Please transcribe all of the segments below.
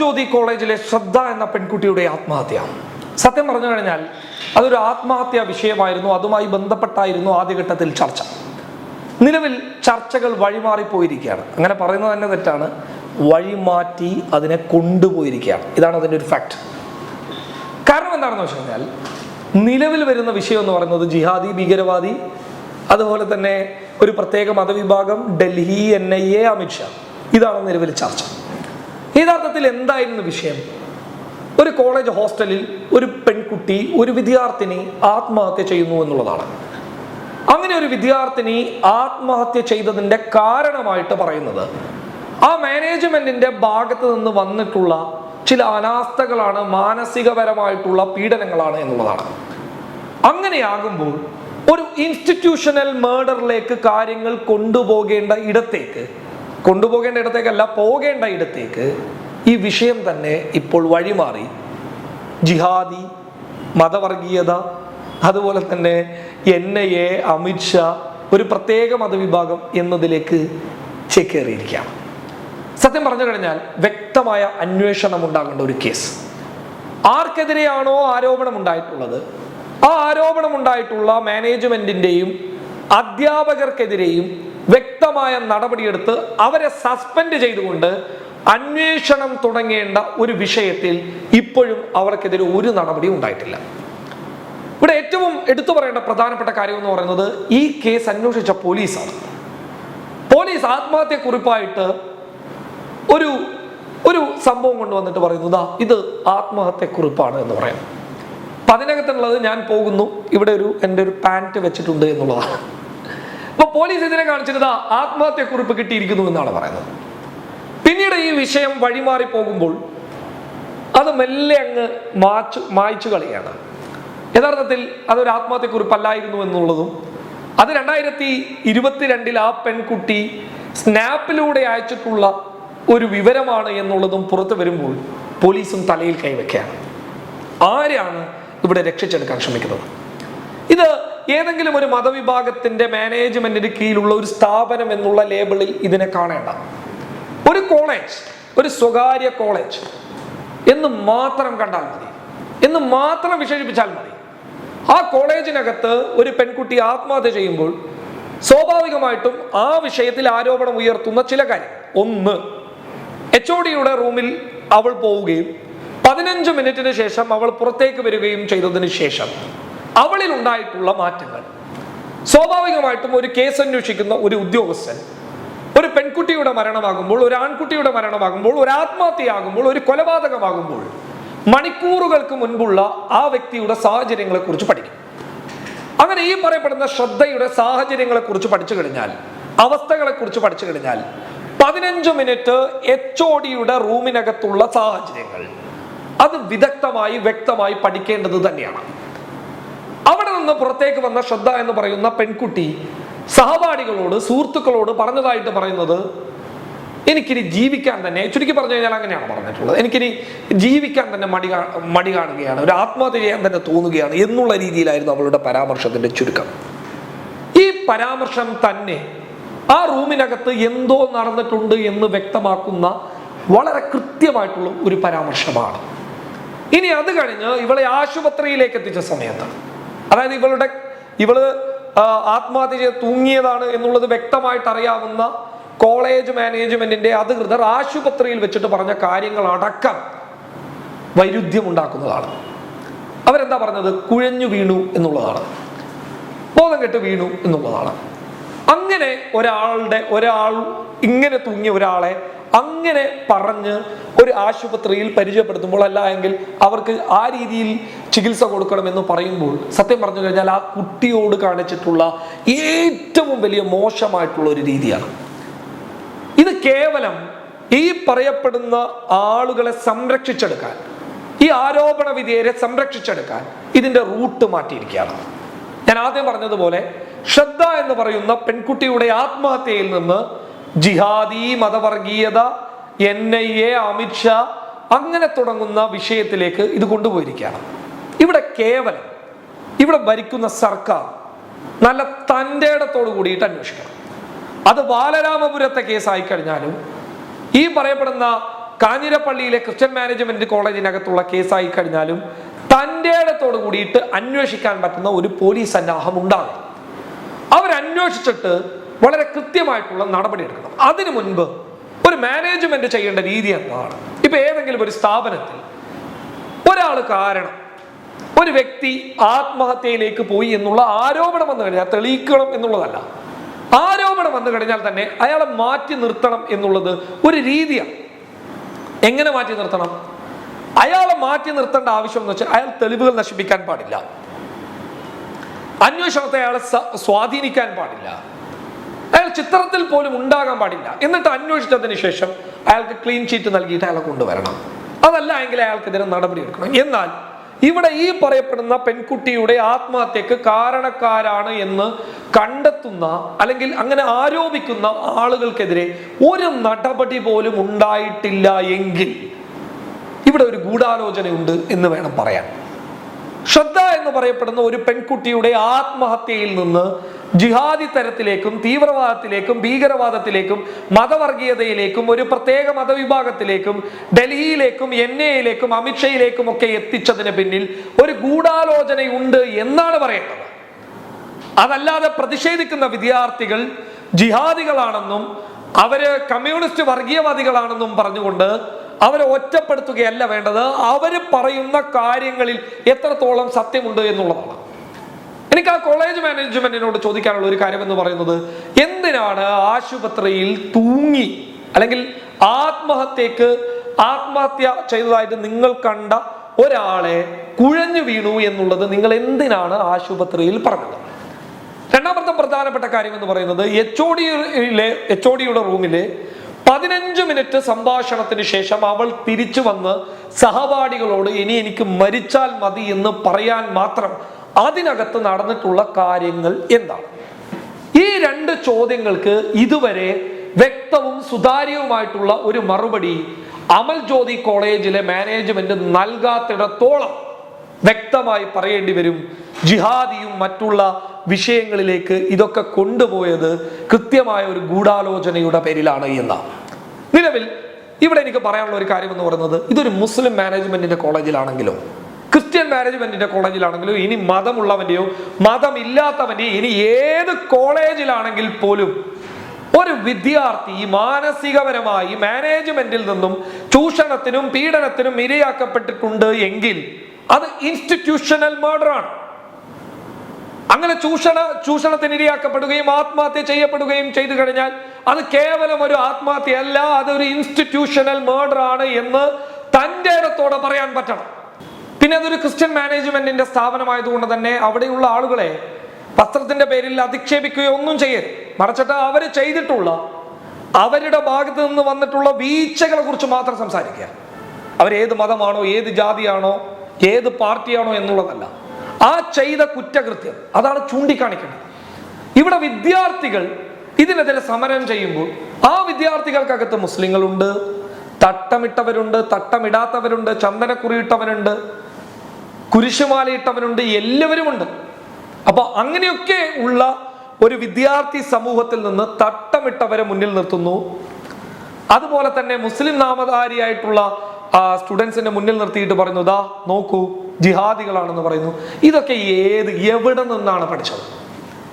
പരമജ്യോതി കോളേജിലെ ശ്രദ്ധ എന്ന പെൺകുട്ടിയുടെ ആത്മഹത്യ. സത്യം പറഞ്ഞു കഴിഞ്ഞാൽ അതൊരു ആത്മഹത്യാ വിഷയമായിരുന്നു അതുമായി ബന്ധപ്പെട്ടായിരുന്നു ആദ്യഘട്ടത്തിൽ ചർച്ച. നിലവിൽ ചർച്ചകൾ വഴിമാറിപ്പോയിരിക്കുകയാണ് അങ്ങനെ പറയുന്നത് തന്നെ തെറ്റാണ്. വഴിമാറ്റി അതിനെ കൊണ്ടുപോയിരിക്കുകയാണ്. ഇതാണ് അതിന്റെ ഒരു ഫാക്ട് കാരണം എന്താണെന്ന് വെച്ച് കഴിഞ്ഞാൽ നിലവിൽ വരുന്ന വിഷയം എന്ന് പറയുന്നത് ജിഹാദി ഭീകരവാദി അതുപോലെ തന്നെ ഒരു പ്രത്യേക മതവിഭാഗം Delhi N I A Amit Shah. ഇതാണ് നിലവിൽ ചർച്ച. യഥാർത്ഥത്തിൽ എന്തായിരുന്നു വിഷയം? ഒരു കോളേജ് ഹോസ്റ്റലിൽ ഒരു പെൺകുട്ടി ഒരു വിദ്യാർത്ഥിനി ആത്മഹത്യ ചെയ്യുന്നു എന്നുള്ളതാണ്. അങ്ങനെ ഒരു വിദ്യാർത്ഥിനി ആത്മഹത്യ ചെയ്തതിന്റെ കാരണമായിട്ട് പറയുന്നത്. ആ മാനേജ്മെന്റിന്റെ ഭാഗത്ത് നിന്ന് വന്നിട്ടുള്ള ചില അനാസ്ഥകളാണ് മാനസികപരമായിട്ടുള്ള പീഡനങ്ങളാണ് എന്നുള്ളതാണ്. അങ്ങനെയാകുമ്പോൾ ഒരു ഇൻസ്റ്റിറ്റ്യൂഷണൽ മേർഡറിലേക്ക് കാര്യങ്ങൾ കൊണ്ടുപോകേണ്ട ഇടത്തേക്ക് കൊണ്ടുപോകേണ്ട ഇടത്തേക്കല്ല പോകേണ്ട ഇടത്തേക്ക് ഈ വിഷയം തന്നെ ഇപ്പോൾ വഴിമാറി. ജിഹാദി മതവർഗീയത അതുപോലെ തന്നെ എൻ ഐ എ അമിത്ഷാ ഒരു പ്രത്യേക മതവിഭാഗം എന്നതിലേക്ക് ചേക്കേറിയിരിക്കുകയാണ്. സത്യം പറഞ്ഞു കഴിഞ്ഞാൽ വ്യക്തമായ അന്വേഷണം ഉണ്ടാകേണ്ട ഒരു കേസ്. ആർക്കെതിരെയാണോ ആരോപണം ഉണ്ടായിട്ടുള്ളത് ആ ആരോപണം ഉണ്ടായിട്ടുള്ള മാനേജ്മെന്റിന്റെയും അധ്യാപകർക്കെതിരെയും വ്യക്തമായ നടപടിയെടുത്ത് അവരെ സസ്പെൻഡ് ചെയ്തുകൊണ്ട് അന്വേഷണം തുടങ്ങേണ്ട ഒരു വിഷയത്തിൽ ഇപ്പോഴും അവർക്കെതിരെ ഒരു നടപടിയും ഉണ്ടായിട്ടില്ല. ഇവിടെ ഏറ്റവും എടുത്തു പറയേണ്ട പ്രധാനപ്പെട്ട കാര്യം എന്ന് പറയുന്നത് ഈ കേസ് അന്വേഷിച്ച പോലീസാണ്. പോലീസ് ആത്മഹത്യ കുറിപ്പായിട്ട് ഒരു ഒരു സംഭവം കൊണ്ടുവന്നിട്ട് പറയുന്നത് "ദാ ഇത് ആത്മഹത്യ കുറിപ്പാണ് എന്ന് പറയാം. അതിനകത്തുള്ളത് ഞാൻ പോകുന്നു. ഇവിടെ ഒരു എന്റെ ഒരു പാന്റ് വെച്ചിട്ടുണ്ട് എന്നുള്ളതാണ്. അപ്പൊ പോലീസ് ഇതിനെ കാണിച്ചിരുന്ന ആത്മഹത്യക്കുറിപ്പ് ആത്മഹത്യ കുറിപ്പ് കിട്ടിയിരിക്കുന്നു എന്നാണ് പറയുന്നത്. പിന്നീട് ഈ വിഷയം വഴിമാറി പോകുമ്പോൾ അത് മെല്ലെ അങ്ങ് മാച്ചു മായ്ച്ചു കളിയാണ് യഥാർത്ഥത്തിൽ അതൊരു ആത്മഹത്യക്കുറിപ്പല്ലായിരുന്നു എന്നുള്ളതും അത് രണ്ടായിരത്തി ഇരുപത്തിരണ്ടിൽ ആ പെൺകുട്ടി സ്നാപ്പിലൂടെ അയച്ചിട്ടുള്ള ഒരു വിവരമാണ് എന്നുള്ളതും പുറത്തു വരുമ്പോൾ പോലീസും തലയിൽ കൈവയ്ക്കുകയാണ്. ആരാണ് ഇവിടെ രക്ഷിച്ചെടുക്കാൻ ശ്രമിക്കുന്നത്? ഇത് ഏതെങ്കിലും ഒരു മതവിഭാഗത്തിന്റെ മാനേജ്മെന്റിന് കീഴിലുള്ള ഒരു സ്ഥാപനം എന്നുള്ള ലേബിളിൽ ഇതിനെ കാണേണ്ട. ഒരു കോളേജ് ഒരു സ്വകാര്യ കോളേജ് എന്ന് മാത്രം കണ്ടാൽ മതി. എന്ന് മാത്രം വിശേഷിപ്പിച്ചാൽ മതി. ആ കോളേജിനകത്ത് ഒരു പെൺകുട്ടി ആത്മഹത്യ ചെയ്യുമ്പോൾ സ്വാഭാവികമായിട്ടും ആ വിഷയത്തിൽ ആരോപണം ഉയർത്തുന്ന ചില കാര്യം ഒന്ന് എച്ച് ഒ ഡിയുടെ റൂമിൽ അവൾ പോവുകയും പതിനഞ്ച് മിനിറ്റിന് ശേഷം അവൾ പുറത്തേക്ക് വരികയും ചെയ്തതിന് ശേഷം അവളിൽ ഉണ്ടായിട്ടുള്ള മാറ്റങ്ങൾ. സ്വാഭാവികമായിട്ടും ഒരു കേസ് അന്വേഷിക്കുന്ന ഒരു ഉദ്യോഗസ്ഥൻ ഒരു പെൺകുട്ടിയുടെ മരണമാകുമ്പോൾ ഒരു ആൺകുട്ടിയുടെ മരണമാകുമ്പോൾ ഒരു ആത്മഹത്യയാകുമ്പോൾ ഒരു കൊലപാതകമാകുമ്പോൾ മണിക്കൂറുകൾക്ക് മുൻപുള്ള ആ വ്യക്തിയുടെ സാഹചര്യങ്ങളെ കുറിച്ച് പഠിക്കും. അങ്ങനെ ഈ പറയപ്പെടുന്ന ശ്രദ്ധയുടെ സാഹചര്യങ്ങളെ കുറിച്ച് പഠിച്ചു കഴിഞ്ഞാൽ അവസ്ഥകളെ കുറിച്ച് പഠിച്ചു കഴിഞ്ഞാൽ പതിനഞ്ച് മിനിറ്റ് എച്ച് ഒ ഡിയുടെ റൂമിനകത്തുള്ള സാഹചര്യങ്ങൾ അത് വിദഗ്ധമായി വ്യക്തമായി പഠിക്കേണ്ടത് തന്നെയാണ്. നിന്ന് പുറത്തേക്ക് വന്ന ശ്രദ്ധ എന്ന് പറയുന്ന പെൺകുട്ടി സഹപാഠികളോട് സുഹൃത്തുക്കളോട് പറഞ്ഞതായിട്ട് പറയുന്നത് എനിക്കിനി ജീവിക്കാൻ തന്നെ ചുരുക്കി പറഞ്ഞു കഴിഞ്ഞാൽ അങ്ങനെയാണ് പറഞ്ഞിട്ടുള്ളത്. എനിക്കിനി ജീവിക്കാൻ തന്നെ മടി മടി കാണുകയാണ് ഒരു ആത്മഹത്യ ചെയ്യാൻ തന്നെ തോന്നുകയാണ് എന്നുള്ള രീതിയിലായിരുന്നു അവളുടെ പരാമർശത്തിന്റെ ചുരുക്കം. ഈ പരാമർശം തന്നെ ആ റൂമിനകത്ത് എന്തോ നടന്നിട്ടുണ്ട് എന്ന് വ്യക്തമാക്കുന്ന വളരെ കൃത്യമായിട്ടുള്ള ഒരു പരാമർശമാണ്. ഇനി അത് കഴിഞ്ഞ് ഇവളെ ആശുപത്രിയിലേക്ക് എത്തിച്ച സമയത്ത് അതായത് ഇവളുടെ ഇവൾ ആത്മഹത്യ ചെയ്ത് തൂങ്ങിയതാണ് എന്നുള്ളത് വ്യക്തമായിട്ട് അറിയാവുന്ന കോളേജ് മാനേജ്മെന്റിന്റെ അധികൃതർ ആശുപത്രിയിൽ വെച്ചിട്ട് പറഞ്ഞ കാര്യങ്ങൾ അടക്കം വൈരുദ്ധ്യം ഉണ്ടാക്കുന്നതാണ് അവരെന്താ പറഞ്ഞത്? കുഴഞ്ഞു വീണു എന്നുള്ളതാണ്. ബോധം കെട്ട് വീണു എന്നുള്ളതാണ്. അങ്ങനെ ഒരാളുടെ ഒരാൾ ഇങ്ങനെ തൂങ്ങിയ ഒരാളെ അങ്ങനെ പറഞ്ഞ് ഒരു ആശുപത്രിയിൽ പരിചയപ്പെടുത്തുമ്പോൾ അല്ല എങ്കിൽ അവർക്ക് ആ രീതിയിൽ ചികിത്സ കൊടുക്കണമെന്ന് പറയുമ്പോൾ സത്യം പറഞ്ഞു കഴിഞ്ഞാൽ ആ കുട്ടിയോട് കാണിച്ചിട്ടുള്ള ഏറ്റവും വലിയ മോശമായിട്ടുള്ള ഒരു രീതിയാണ്. ഇത് കേവലം ഈ പറയപ്പെടുന്ന ആളുകളെ സംരക്ഷിച്ചെടുക്കാൻ ഈ ആരോപണ വിധേയരെ സംരക്ഷിച്ചെടുക്കാൻ ഇതിന്റെ റൂട്ട് മാറ്റിയിരിക്കുകയാണ്. ഞാൻ ആദ്യം പറഞ്ഞതുപോലെ ശ്രദ്ധ എന്ന് പറയുന്ന പെൺകുട്ടിയുടെ ആത്മഹത്യയിൽ നിന്ന് ജിഹാദി മതവർഗീയത എൻ ഐ എ അമിത്ഷാ അങ്ങനെ തുടങ്ങുന്ന വിഷയത്തിലേക്ക് ഇത് കൊണ്ടുപോയിരിക്കുകയാണ്. ഇവിടെ കേവലം ഇവിടെ ഭരിക്കുന്ന സർക്കാർ നല്ല തന്റെ ഇടത്തോട് കൂടിയിട്ട് അന്വേഷിക്കണം. അത് ബാലരാമപുരത്തെ കേസായി കഴിഞ്ഞാലും ഈ പറയപ്പെടുന്ന കാഞ്ഞിരപ്പള്ളിയിലെ ക്രിസ്ത്യൻ മാനേജ്മെന്റ് കോളേജിനകത്തുള്ള കേസായി കഴിഞ്ഞാലും തന്റെ ഇടത്തോട് കൂടിയിട്ട് അന്വേഷിക്കാൻ പറ്റുന്ന ഒരു പോലീസ് സന്നാഹം ഉണ്ടാകും അവരന്വേഷിച്ചിട്ട് വളരെ കൃത്യമായിട്ടുള്ള നടപടി എടുക്കണം. അതിനു മുൻപ് ഒരു മാനേജ്മെന്റ് ചെയ്യേണ്ട രീതി എന്താണ്? ഇപ്പൊ ഏതെങ്കിലും ഒരു സ്ഥാപനത്തിൽ ഒരാൾ കാരണം ഒരു വ്യക്തി ആത്മഹത്യയിലേക്ക് പോയി എന്നുള്ള ആരോപണം വന്നു കഴിഞ്ഞാൽ തെളിയിക്കണം എന്നുള്ളതല്ല. ആരോപണം വന്നു കഴിഞ്ഞാൽ തന്നെ അയാളെ മാറ്റി നിർത്തണം എന്നുള്ളത് ഒരു രീതിയാണ്. എങ്ങനെ മാറ്റി നിർത്തണം? അയാളെ മാറ്റി നിർത്തേണ്ട ആവശ്യം എന്ന് വെച്ചാൽ അയാൾ തെളിവുകൾ നശിപ്പിക്കാൻ പാടില്ല. അന്വേഷണത്തെ അയാളെ സ്വാധീനിക്കാൻ പാടില്ല. ചിത്രത്തിൽ പോലും ഉണ്ടാകാൻ പാടില്ല. എന്നിട്ട് അന്വേഷിച്ചതിന് ശേഷം അയാൾക്ക് ക്ലീൻ ചീറ്റ് നൽകിയിട്ട് അയാളെ കൊണ്ടുവരണം. അതല്ല എങ്കിൽ അയാൾക്കെതിരെ നടപടി എടുക്കണം. എന്നാൽ ഇവിടെ ഈ പറയപ്പെടുന്ന പെൺകുട്ടിയുടെ ആത്മഹത്യക്ക് കാരണക്കാരാണ് എന്ന് കണ്ടെത്തുന്ന അല്ലെങ്കിൽ അങ്ങനെ ആരോപിക്കുന്ന ആളുകൾക്കെതിരെ ഒരു നടപടി പോലും ഉണ്ടായിട്ടില്ല എങ്കിൽ ഇവിടെ ഒരു ഗൂഢാലോചനയുണ്ട് എന്ന് വേണം പറയാൻ. ശ്രദ്ധ എന്ന് പറയപ്പെടുന്ന ഒരു പെൺകുട്ടിയുടെ ആത്മഹത്യയിൽ നിന്ന് ജിഹാദി തരത്തിലേക്കും തീവ്രവാദത്തിലേക്കും ഭീകരവാദത്തിലേക്കും മതവർഗീയതയിലേക്കും ഒരു പ്രത്യേക മതവിഭാഗത്തിലേക്കും ഡൽഹിയിലേക്കും എൻ എയിലേക്കും അമിത്ഷയിലേക്കും ഒക്കെ എത്തിച്ചതിന് പിന്നിൽ ഒരു ഗൂഢാലോചനയുണ്ട് എന്നാണ് പറയേണ്ടത്. അതല്ലാതെ പ്രതിഷേധിക്കുന്ന വിദ്യാർത്ഥികൾ ജിഹാദികളാണെന്നും അവർ കമ്മ്യൂണിസ്റ്റ് വർഗീയവാദികളാണെന്നും പറഞ്ഞുകൊണ്ട് അവരെ ഒറ്റപ്പെടുത്തുകയല്ല വേണ്ടത്. അവർ പറയുന്ന കാര്യങ്ങളിൽ എത്രത്തോളം സത്യമുണ്ട് എന്നുള്ളതാണ്. എനിക്ക് ആ കോളേജ് മാനേജ്മെന്റിനോട് ചോദിക്കാനുള്ള ഒരു കാര്യം എന്ന് പറയുന്നത് എന്തിനാണ് ആശുപത്രിയിൽ തൂങ്ങി അല്ലെങ്കിൽ ആത്മഹത്യക്ക് ആത്മഹത്യ ചെയ്തതായിട്ട് നിങ്ങൾ കണ്ട ഒരാളെ കുഴഞ്ഞു വീണു എന്നുള്ളത് നിങ്ങൾ എന്തിനാണ് ആശുപത്രിയിൽ പറഞ്ഞത്? രണ്ടാമത്തെ പ്രധാനപ്പെട്ട കാര്യം എന്ന് പറയുന്നത് എച്ച് ഒ ഡിയിലെ എച്ച് ഒ ഡിയുടെ റൂമിലെ പതിനഞ്ച് മിനിറ്റ് സംഭാഷണത്തിന് ശേഷം അവൾ തിരിച്ചു വന്ന് സഹപാഠികളോട് ഇനി എനിക്ക് മരിച്ചാൽ മതി എന്ന് പറയാൻ മാത്രം അതിനകത്ത് നടന്നിട്ടുള്ള കാര്യങ്ങൾ എന്താണ്? ഈ രണ്ട് ചോദ്യങ്ങൾക്ക് ഇതുവരെ വ്യക്തവും സുതാര്യവുമായിട്ടുള്ള ഒരു മറുപടി അമൽ ജ്യോതി കോളേജിലെ മാനേജ്മെന്റ് നൽകാത്തിടത്തോളം വ്യക്തമായി പറയേണ്ടി വരും. ജിഹാദിയും മറ്റുള്ള വിഷയങ്ങളിലേക്ക് ഇതൊക്കെ കൊണ്ടുപോയത് കൃത്യമായ ഒരു ഗൂഢാലോചനയുടെ പേരിലാണ് എന്നാണ്. നിലവിൽ ഇവിടെ എനിക്ക് പറയാനുള്ള ഒരു കാര്യം എന്ന് പറയുന്നത് ഇതൊരു മുസ്ലിം മാനേജ്മെന്റിന്റെ കോളേജിലാണെങ്കിലോ ക്രിസ്ത്യൻ മാനേജ്മെന്റിന്റെ കോളേജിലാണെങ്കിലും ഇനി മതമുള്ളവന്റെയോ മതമില്ലാത്തവന്റെയോ ഇനി ഏത് കോളേജിലാണെങ്കിൽ പോലും ഒരു വിദ്യാർത്ഥി മാനസികപരമായി മാനേജ്മെന്റിൽ നിന്നും ചൂഷണത്തിനും പീഡനത്തിനും ഇരയാക്കപ്പെട്ടിട്ടുണ്ട് എങ്കിൽ അത് ഇൻസ്റ്റിറ്റ്യൂഷണൽ മർഡറാണ് അങ്ങനെ ചൂഷണ ചൂഷണത്തിന് ഇരയാക്കപ്പെടുകയും ആത്മഹത്യ ചെയ്യപ്പെടുകയും ചെയ്തു കഴിഞ്ഞാൽ അത് കേവലം ഒരു ആത്മഹത്യ ആത്മഹത്യയല്ല അതൊരു ഇൻസ്റ്റിറ്റ്യൂഷണൽ മർഡർ ആണ് എന്ന് തന്റെ ഇടത്തോടെ പറയാൻ പറ്റണം. പിന്നെ അതൊരു ക്രിസ്ത്യൻ മാനേജ്മെന്റിന്റെ സ്ഥാപനമായതുകൊണ്ട് തന്നെ അവിടെയുള്ള ആളുകളെ വസ്ത്രത്തിന്റെ പേരിൽ അധിക്ഷേപിക്കുകയോ ഒന്നും ചെയ്യരുത്. മറിച്ചിട്ട് അവർ ചെയ്തിട്ടുള്ള അവരുടെ ഭാഗത്ത് നിന്ന് വന്നിട്ടുള്ള വീഴ്ചകളെ കുറിച്ച് മാത്രം സംസാരിക്കുക. അവരേത് മതമാണോ ഏത് ജാതിയാണോ ഏത് പാർട്ടിയാണോ എന്നുള്ളതല്ല. ആ ചെയ്ത കുറ്റകൃത്യം അതാണ് ചൂണ്ടിക്കാണിക്കേണ്ടത്. ഇവിടെ വിദ്യാർത്ഥികൾ ഇതിനെതിരെ സമരം ചെയ്യുമ്പോൾ ആ വിദ്യാർത്ഥികൾക്കകത്ത് മുസ്ലിങ്ങളുണ്ട് തട്ടമിട്ടവരുണ്ട് തട്ടമിടാത്തവരുണ്ട് ചന്ദനക്കുറിയിട്ടവരുണ്ട്. കുരിശുമാലയിട്ടവനുണ്ട് എല്ലാവരുമുണ്ട്. അപ്പോൾ അങ്ങനെയൊക്കെ ഉള്ള ഒരു വിദ്യാർത്ഥി സമൂഹത്തിൽ നിന്ന് തട്ടമിട്ടവരെ മുന്നിൽ നിർത്തുന്നു. അതുപോലെ തന്നെ മുസ്ലിം നാമധാരിയായിട്ടുള്ള സ്റ്റുഡൻസിന്റെ മുന്നിൽ നിർത്തിയിട്ട് പറയുന്നു ദാ നോക്കൂ ജിഹാദികളാണെന്ന് പറയുന്നു. ഇതൊക്കെ ഏത് എവിടെ നിന്നാണ് പഠിച്ചത്?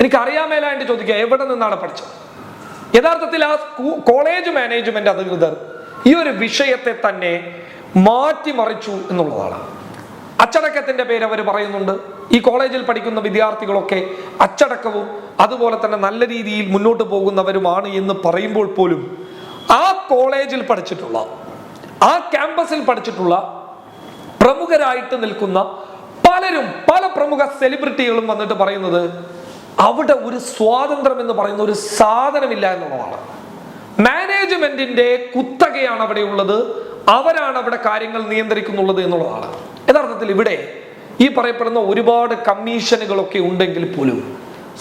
എനിക്ക് അറിയാമേലായിട്ട് ചോദിക്കുക എവിടെ നിന്നാണ് പഠിച്ചത്? യഥാർത്ഥത്തിൽ ആ കോളേജ് മാനേജ്മെന്റ് അധികൃതർ ഈ ഒരു വിഷയത്തെ തന്നെ മാറ്റിമറിച്ചു എന്നുള്ളതാണ്. അച്ചടക്കത്തിന്റെ പേര് അവർ പറയുന്നുണ്ട്. ഈ കോളേജിൽ പഠിക്കുന്ന വിദ്യാർത്ഥികളൊക്കെ അച്ചടക്കവും അതുപോലെ തന്നെ നല്ല രീതിയിൽ മുന്നോട്ട് പോകുന്നവരുമാണ് എന്ന് പറയുമ്പോൾ പോലും ആ കോളേജിൽ പഠിച്ചിട്ടുള്ള ആ ക്യാമ്പസിൽ പഠിച്ചിട്ടുള്ള പ്രമുഖരായിട്ട് നിൽക്കുന്ന പലരും പല പ്രമുഖ സെലിബ്രിറ്റികളും വന്നിട്ട് പറയുന്നത് അവിടെ ഒരു സ്വാതന്ത്ര്യം എന്ന് പറയുന്ന ഒരു സാധനമില്ല എന്നുള്ളതാണ്. മാനേജ്മെന്റിന്റെ കുത്തകയാണ് അവിടെ ഉള്ളത്. അവരാണ് അവിടെ കാര്യങ്ങൾ നിയന്ത്രിക്കുന്നുള്ളത് എന്നുള്ളതാണ്. യഥാർത്ഥത്തിൽ ഇവിടെ ഈ പറയപ്പെടുന്ന ഒരുപാട് കമ്മീഷനുകളൊക്കെ ഉണ്ടെങ്കിൽ പോലും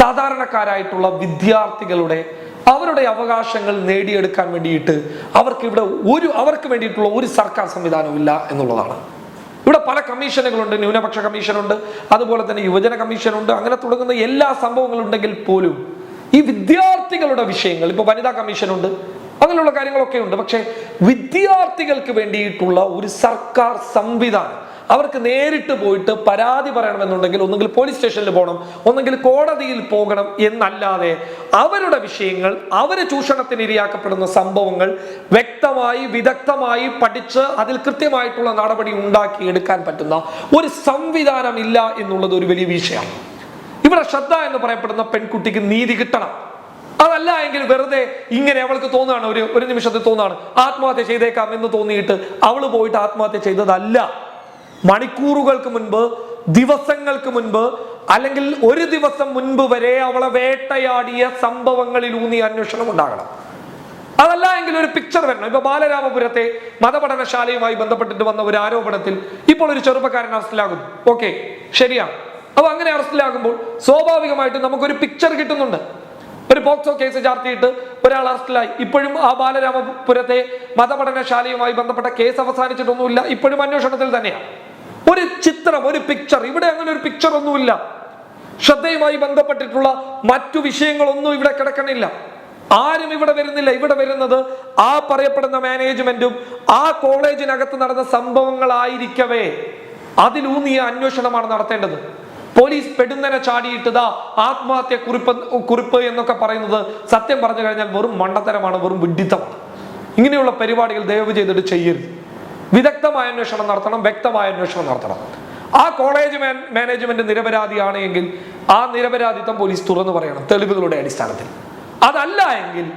സാധാരണക്കാരായിട്ടുള്ള വിദ്യാർത്ഥികളുടെ അവരുടെ അവകാശങ്ങൾ നേടിയെടുക്കാൻ വേണ്ടിയിട്ട് അവർക്ക് ഇവിടെ ഒരു അവർക്ക് വേണ്ടിയിട്ടുള്ള ഒരു സർക്കാർ സംവിധാനവും ഇല്ല എന്നുള്ളതാണ്. ഇവിടെ പല കമ്മീഷനുകളുണ്ട് ന്യൂനപക്ഷ കമ്മീഷനുണ്ട് അതുപോലെ തന്നെ യുവജന കമ്മീഷനുണ്ട് അങ്ങനെ തുടങ്ങുന്ന എല്ലാ സംഭവങ്ങളും ഉണ്ടെങ്കിൽ പോലും ഈ വിദ്യാർത്ഥികളുടെ വിഷയങ്ങൾ ഇപ്പൊ വനിതാ കമ്മീഷനുണ്ട് അങ്ങനെയുള്ള കാര്യങ്ങളൊക്കെ ഉണ്ട്. പക്ഷേ വിദ്യാർത്ഥികൾക്ക് വേണ്ടിയിട്ടുള്ള ഒരു സർക്കാർ സംവിധാനം അവർക്ക് നേരിട്ട് പോയിട്ട് പരാതി പറയണമെന്നുണ്ടെങ്കിൽ ഒന്നുകിൽ പോലീസ് സ്റ്റേഷനിൽ പോകണം ഒന്നുകിൽ കോടതിയിൽ പോകണം എന്നല്ലാതെ അവരുടെ വിഷയങ്ങൾ അവരെ ചൂഷണത്തിന് ഇരയാക്കപ്പെടുന്ന സംഭവങ്ങൾ വ്യക്തമായി വിദഗ്ധമായി പഠിച്ച് അതിൽ കൃത്യമായിട്ടുള്ള നടപടി ഉണ്ടാക്കി എടുക്കാൻ പറ്റുന്ന ഒരു സംവിധാനം ഇല്ല എന്നുള്ളത് ഒരു വലിയ വിഷയമാണ്. ഇവിടെ ശ്രദ്ധ എന്ന് പറയപ്പെടുന്ന പെൺകുട്ടിക്ക് നീതി കിട്ടണം. അതല്ല എങ്കിൽ വെറുതെ ഇങ്ങനെ അവൾക്ക് തോന്നുകയാണ് ഒരു ഒരു നിമിഷത്തിൽ തോന്നുകയാണ് ആത്മഹത്യ ചെയ്തേക്കാം എന്ന് തോന്നിയിട്ട് അവൾ പോയിട്ട് ആത്മഹത്യ ചെയ്തതല്ല. മണിക്കൂറുകൾക്ക് മുൻപ് ദിവസങ്ങൾക്ക് മുൻപ് അല്ലെങ്കിൽ ഒരു ദിവസം മുൻപ് വരെ അവളെ വേട്ടയാടിയ സംഭവങ്ങളിൽ ഊന്നിയ അന്വേഷണം ഉണ്ടാകണം. അതല്ല എങ്കിൽ ഒരു പിക്ചർ വരണം. ഇപ്പൊ ബാലരാമപുരത്തെ മതപഠനശാലയുമായി ബന്ധപ്പെട്ടിട്ട് വന്ന ഒരു ആരോപണത്തിൽ ഇപ്പോൾ ഒരു ചെറുപ്പക്കാരൻ അറസ്റ്റിലാകുന്നു. ഓക്കെ ശരിയാണ്. അപ്പൊ അങ്ങനെ അറസ്റ്റിലാകുമ്പോൾ സ്വാഭാവികമായിട്ടും നമുക്കൊരു പിക്ചർ കിട്ടുന്നുണ്ട്. ഒരു പോക്സോ കേസ് ചാർത്തിയിട്ട് ഒരാൾ അറസ്റ്റിലായി. ഇപ്പോഴും ആ ബാലരാമപുരത്തെ മതപഠനശാലയുമായി ബന്ധപ്പെട്ട കേസ് അവസാനിച്ചിട്ടൊന്നുമില്ല. ഇപ്പോഴും അന്വേഷണത്തിൽ തന്നെയാണ് ഒരു ചിത്രം ഒരു പിക്ചർ ഇവിടെ അങ്ങനെ ഒരു പിക്ചർ ഒന്നുമില്ല. ശ്രദ്ധയുമായി ബന്ധപ്പെട്ടിട്ടുള്ള മറ്റു വിഷയങ്ങളൊന്നും ഇവിടെ കിടക്കണില്ല. ആരും ഇവിടെ വരുന്നില്ല. ഇവിടെ വരുന്നത് ആ പറയപ്പെടുന്ന മാനേജ്മെന്റും ആ കോളേജിനകത്ത് നടന്ന സംഭവങ്ങളായിരിക്കവേ. അതിലൂന്നിയ അന്വേഷണമാണ് നടത്തേണ്ടത്. പോലീസ് പെടുന്നനെ ചാടിയിട്ടതാ ആത്മഹത്യ കുറിപ്പ് കുറിപ്പ് എന്നൊക്കെ പറയുന്നത് സത്യം പറഞ്ഞു കഴിഞ്ഞാൽ വെറും മണ്ടത്തരമാണ് വെറും വിഡിത്തമാണ്. ഇങ്ങനെയുള്ള പരിപാടികൾ ദയവ് ചെയ്തിട്ട് ചെയ്യരുത്. വിദഗ്ധമായ അന്വേഷണം നടത്തണം വ്യക്തമായ അന്വേഷണം നടത്തണം. ആ കോളേജ് മാനേജ്മെന്റ് നിരപരാധിയാണ് എങ്കിൽ ആ നിരപരാധിത്വം പോലീസ് തുറന്നു പറയണം തെളിവുകളുടെ അടിസ്ഥാനത്തിൽ. അതല്ല എങ്കിൽ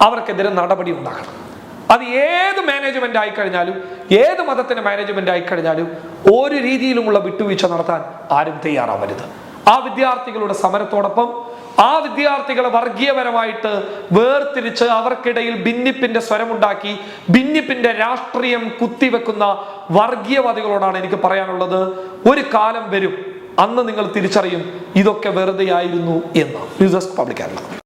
അവർക്കെതിരെ നടപടി ഉണ്ടാകണം. അത് ഏത് മാനേജ്മെന്റ് ആയിക്കഴിഞ്ഞാലും ഏത് മതത്തിന്റെ മാനേജ്മെന്റ് ആയിക്കഴിഞ്ഞാലും ഒരു രീതിയിലുമുള്ള വിട്ടുവീഴ്ച നടത്താൻ ആരും തയ്യാറാവരുത്. ആ വിദ്യാർത്ഥികളുടെ സമരത്തോടൊപ്പം ആ വിദ്യാർത്ഥികളെ വർഗീയപരമായിട്ട് വേർതിരിച്ച് അവർക്കിടയിൽ ഭിന്നിപ്പിന്റെ സ്വരമുണ്ടാക്കി ഭിന്നിപ്പിന്റെ രാഷ്ട്രീയം കുത്തിവെക്കുന്ന വർഗീയവാദികളോടാണ് എനിക്ക് പറയാനുള്ളത്. ഒരു കാലം വരും അന്ന് നിങ്ങൾ തിരിച്ചറിയും ഇതൊക്കെ വെറുതെ ആയിരുന്നു എന്ന്. News desk public Kerala.